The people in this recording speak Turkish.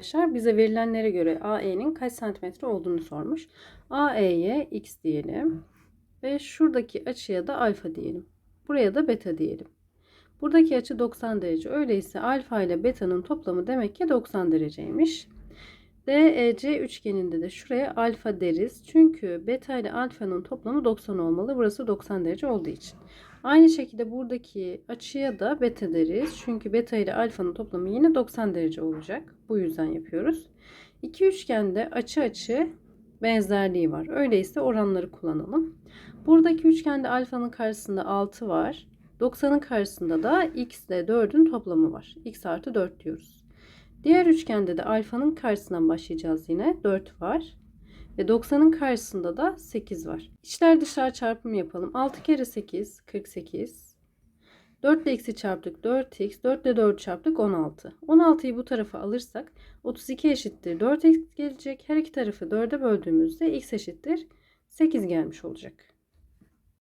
Arkadaşlar bize verilenlere göre AE'nin kaç santimetre olduğunu sormuş. AE'ye x diyelim. Ve şuradaki açıya da alfa diyelim. Buraya da beta diyelim. Buradaki açı 90 derece. Öyleyse alfa ile beta'nın toplamı demek ki 90 dereceymiş. DEC üçgeninde de şuraya alfa deriz. Çünkü beta ile alfanın toplamı 90 olmalı. Burası 90 derece olduğu için. Aynı şekilde buradaki açıya da beta deriz. Çünkü beta ile alfanın toplamı yine 90 derece olacak. Bu yüzden yapıyoruz. İki üçgende açı açı benzerliği var. Öyleyse oranları kullanalım. Buradaki üçgende alfanın karşısında 6 var. 90'ın karşısında da x ile 4'ün toplamı var. x artı 4 diyoruz. Diğer üçgende de alfanın karşısından başlayacağız yine. 4 var. Ve 90'ın karşısında da 8 var. İçler dışlar çarpımı yapalım. 6 kere 8 48. 4 ile x'i çarptık 4x. 4 ile 4 çarptık 16. 16'yı bu tarafa alırsak 32 eşittir 4x gelecek. Her iki tarafı 4'e böldüğümüzde x eşittir 8 gelmiş olacak.